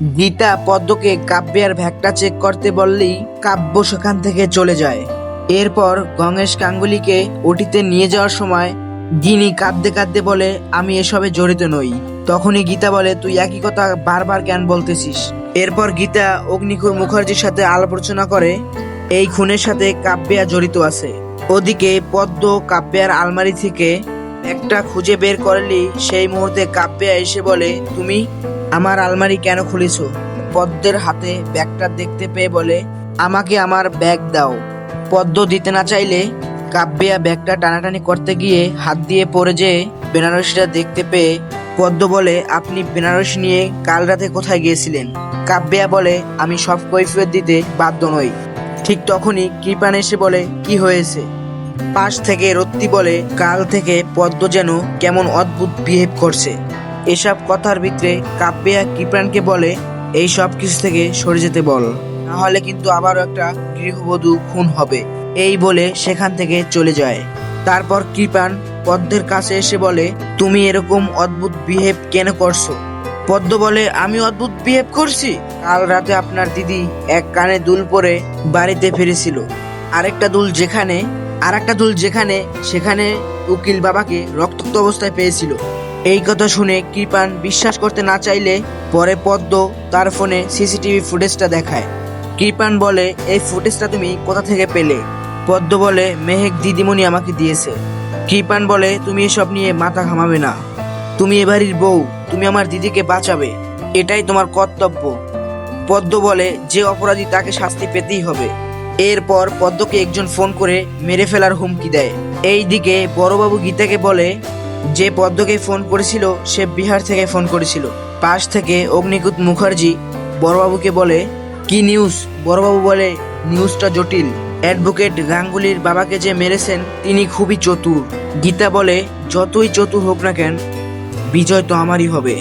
গীতা পদ্মকে কাব্যের ভ্যাকটা চেক করতে বললেই কাব্য সেখান থেকে চলে যায়। এরপর গণেশ গাঙ্গুলিকে ওটিতে নিয়ে যাওয়ার সময় গিনি কাঁদতে কাঁদতে বলে, আমি এসবে জড়িত নই। তখনই গীতা বলে, তুই একই কথা বারবার কেন বলতেছিস? এরপর গীতা অগ্নিকুর মুখার্জির সাথে আলোচনা করে, এই খুনের সাথে কাব্যা জড়িত আছে। ওদিকে পদ্ম কাব্যার আলমারি থেকে একটা খুঁজে বের করলি সেই মুহূর্তে কাব্যা এসে বলে, তুমি আমার আলমারি কেন খুলেছ? পদ্মের হাতে ব্যাগটা দেখতে পেয়ে বলে, আমাকে আমার ব্যাগ দাও। পদ্ম দিতে না চাইলে কাব্যা ব্যাগটা টানাটানি করতে গিয়ে হাত দিয়ে পড়ে যেয়ে বেনারসিটা দেখতে পেয়ে পদ্ম বলে, আপনি বেনারসি নিয়ে কাল রাতে কোথায় গিয়েছিলেন? কাব্যা বলে, আমি সব কৈফিয়ত দিতে বাধ্য নই। ঠিক তখনই কৃপান এসে বলে, কি হয়েছে? পাশ থেকে রত্তি বলে, কাল থেকে পদ্ম যেন কেমন অদ্ভুত বিহেভ করছে। এসব কথার ভিতরে কাব্যা কৃপানকে বলে, এই সব কিছু থেকে সরে যেতে বল। নাহলে কিন্তু আবারও একটা গৃহবধূ খুন হবে। এই বলে সেখান থেকে চলে যায়। তারপর কৃপান পদ্মের কাছে এসে বলে, তুমি এরকম অদ্ভুত বিহেভ কেন করছ? পদ্ম বলে, আমি অদ্ভুত বিহেভ করছি? কাল রাতে আপনার দিদি এক কানে দুল পরে বাড়িতে ফিরেছিল। আরেকটা দুল যেখানে, আরেকটা দুল যেখানে, সেখানে উকিল বাবাকে রক্তাক্ত অবস্থায় পেয়েছিল। এই কথা শুনে কৃপান বিশ্বাস করতে না চাইলে পরে পদ্ম তার ফোনে সিসিটিভি ফুটেজটা দেখায়। কৃপান বলে, এই ফুটেজটা তুমি কোথা থেকে পেলে? পদ্ম বলে, মেহেক দিদিমণি আমাকে দিয়েছে। কৃপান বলে, তুমি এসব নিয়ে মাথা ঘামাবে না। তুমি এ বাড়ির বউ, তুমি আমার দিদিকে বাঁচাবে। এটাই তোমার কর্তব্য। পদ্ম বলে, যে অপরাধী তাকে শাস্তি পেতেই হবে। এরপর পদ্মকে একজন ফোন করে মেরে ফেলার হুমকি দেয়। এই দিকে বড়বাবু গীতাকে বলে যে পদ্মকে ফোন করেছিল, সে বিহার থেকে ফোন করেছিল। পাশ থেকে অগ্নিকুত মুখার্জি বড়বাবুকে বলে, কি নিউজ বড়বাবু বলে নিউজটা জটিল। অ্যাডভোকেট গাঙ্গুলির বাবাকে যে মেরেছেন, তিনি খুবই চতুর। গীতা বলে, যতই চতুর হোক না কেন, বিজয় তো আমারই হবে।